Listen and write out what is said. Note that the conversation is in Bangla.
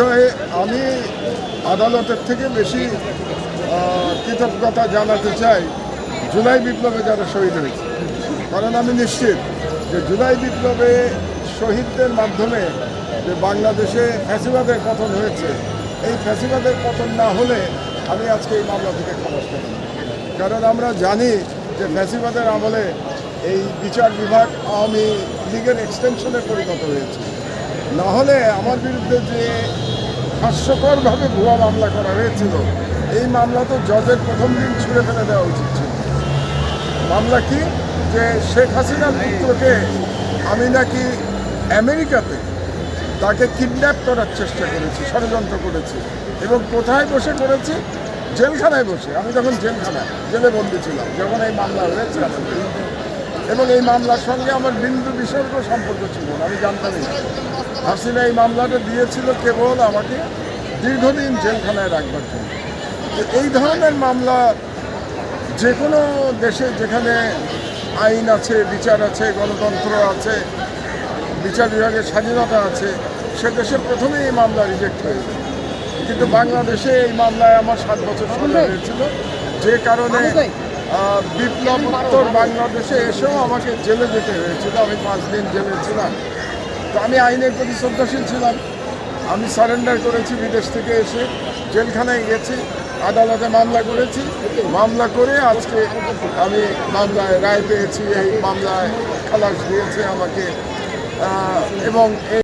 বিষয়ে আমি আদালতের থেকে বেশি কৃতজ্ঞতা জানাতে চাই জুলাই বিপ্লবে যারা শহীদ হয়েছে। কারণ আমি নিশ্চিত যে জুলাই বিপ্লবে শহীদদের মাধ্যমে যে বাংলাদেশে ফ্যাসিবাদের পতন হয়েছে, এই ফ্যাসিবাদের পতন না হলে আমি আজকে এই মামলা থেকে খালাস করি কারণ আমরা জানি যে ফ্যাসিবাদের আমলে এই বিচার বিভাগ আওয়ামী লীগের এক্সটেনশনে পরিণত হয়েছে। না হলে আমার বিরুদ্ধে যে হাস্যকরভাবে ভুয়া মামলা করা হয়েছিল। এই মামলা তো জজের প্রথম দিন ছুঁড়ে ফেলে দেওয়া উচিত ছিল। মামলা কি? যে শেখ হাসিনার পুত্রকে আমি নাকি আমেরিকাতে তাকে কিডন্যাপ করার চেষ্টা করেছি, ষড়যন্ত্র করেছি এবং কোথায় বসে করেছি? জেলখানায় বসে। আমি তখন জেলখানায়, জেলে বন্দি ছিলাম। যখন এই মামলা হয়েছে। এবং এই মামলার সঙ্গে আমার বিন্দু বিসর্গ সম্পর্ক ছিল না, আমি জানতাম না। হাসিনা এই মামলাটা দিয়েছিল কেবল আমাকে দীর্ঘদিন জেলখানায় রাখবার জন্য। এই ধরনের মামলা যে কোনো দেশে যেখানে আইন আছে বিচার আছে গণতন্ত্র আছে বিচার বিভাগের স্বাধীনতা আছে সে দেশে প্রথমেই এই মামলা রিজেক্ট হয়ে যায় কিন্তু বাংলাদেশে এই মামলায় আমার সাত বছর সাজা হয়েছিল। যে কারণে আহ, বিপ্লব উত্তর বাংলাদেশে এসেও আমাকে জেলে যেতে হয়েছিল আমি পাঁচ দিন জেলে ছিলাম। তো আমি আইনের প্রতি শ্রদ্ধাশীল ছিলাম। আমি সারেন্ডার করেছি বিদেশ থেকে এসে। জেলখানায় গেছি আদালতে মামলা করেছি। মামলা করে আজকে আমি মামলায় রায় পেয়েছি এই মামলায় খালাস দিয়েছে আমাকে। এবং